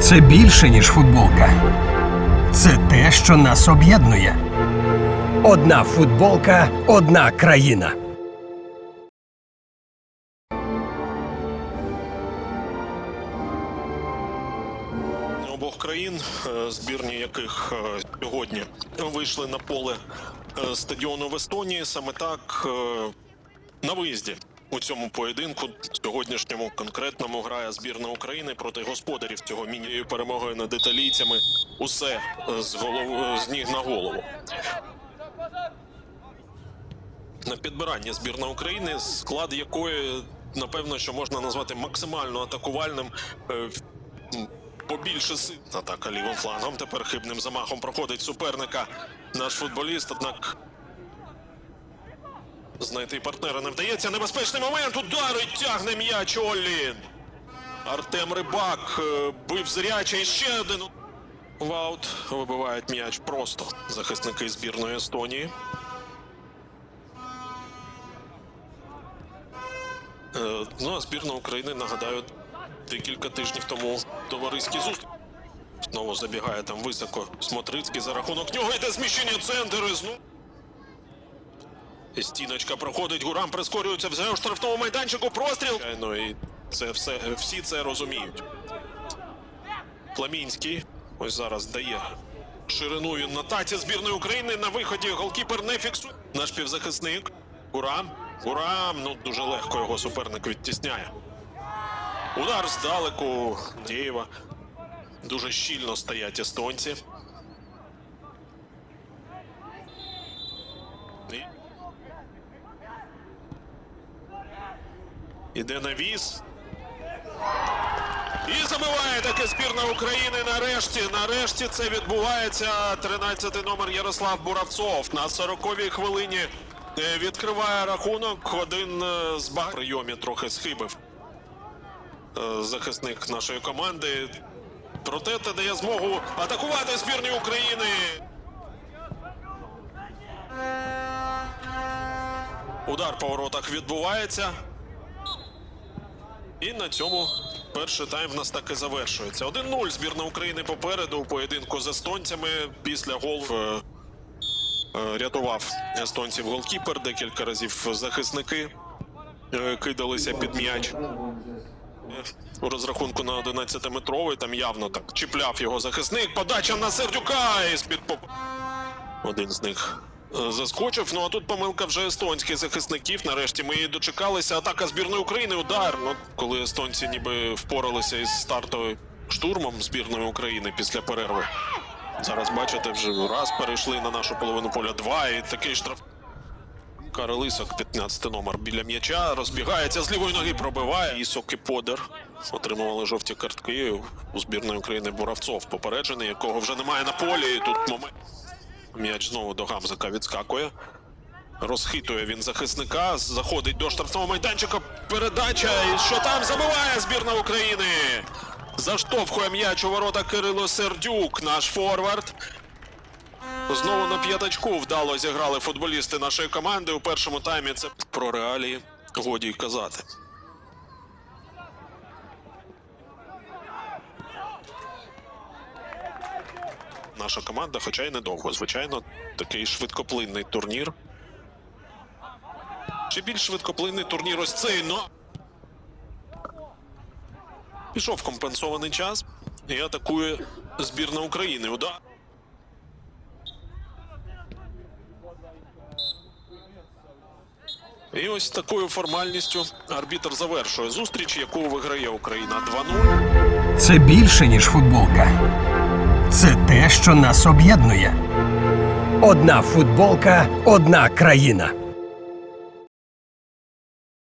Це більше, ніж футболка. Це те, що нас об'єднує. Одна футболка, одна країна. обох країн, е, збірні яких е, сьогодні вийшли на поле е, стадіону в Естонії. Саме так на виїзді у цьому поєдинку сьогоднішньому конкретному грає збірна України проти господарів цього міні перемогою над італійцями. Усе е, з голов з ніг на голову. На підбиранні збірна України, склад якої напевно, що можна назвати максимально атакувальним. Е, Побільше сил. Атака лівим флангом. Тепер хибним замахом проходить суперника наш футболіст. Однак знайти партнера не вдається. Небезпечний момент. Ударить тягне м'яч Оллі. Артем Рибак е, бив зряче і ще один. Ваут вибивають м'яч просто захисники збірної Естонії. Е, Ну, а збірна України, нагадаю, декілька тижнів тому товариський зустріч. Знову забігає там високо Смотрицький за рахунок нього йде зміщення центру знову. Стіночка проходить, Гурам прискорюється у штрафному майданчику. Простріл. Ну і це все, всі це розуміють. Пламінський ось зараз дає ширину він на таці збірної України. На виході голкіпер не фіксує. Наш півзахисник. Гурам. Гурам. Ну дуже легко його суперник відтісняє. Удар здалеку Дєєва. Дуже щільно стоять естонці. Іде навіс. І забиває таки збірна України нарешті. Нарешті це відбувається. 13-й номер Ярослав Буравцов на 40-й хвилині е, відкриває рахунок. Один е, з баг... прийомі трохи схибив е, захисник нашої команди. Проте це дає змогу атакувати збірні України. Удар по воротах відбувається. І на цьому перший тайм в нас так і завершується. 1-0 збірна України попереду у поєдинку з естонцями після голу. е, е, Рятував естонців голкіпер, декілька разів захисники е, кидалися під м'яч. У розрахунку на 11-метровий там явно так чіпляв його захисник. Подача на Сердюка і з-під поп... Один з них е, заскочив. Ну а тут помилка вже естонських захисників. Нарешті ми дочекалися. Атака збірної України. Удар. Ну, коли естонці ніби впоралися із стартовим штурмом збірної України після перерви. Зараз бачите, вже раз перейшли на нашу половину поля. Два і такий штраф. Карл Ісок, 15 номер біля м'яча, розбігається з лівої ноги, пробиває. Ісок і Подер отримували жовті картки у збірної України Буравцов, попереджений, якого вже немає на полі. І тут момент. М'яч знову до Гамзика відскакує. Розхитує він захисника, заходить до штрафного майданчика. Передача. І що там забиває збірна України? Заштовхує м'яч у ворота Кирило Сердюк, наш форвард. Знову на п'ятачку вдало зіграли футболісти нашої команди. У першому таймі це про реалії годі й казати. Наша команда, хоча й недовго, звичайно, такий швидкоплинний турнір. Чи більш швидкоплинний турнір ось цей, но. Пішов компенсований час і атакує збірна України. Удар. І ось такою формальністю арбітр завершує зустріч, яку виграє Україна 2-0. Це більше, ніж футболка. Це те, що нас об'єднує. Одна футболка, одна країна.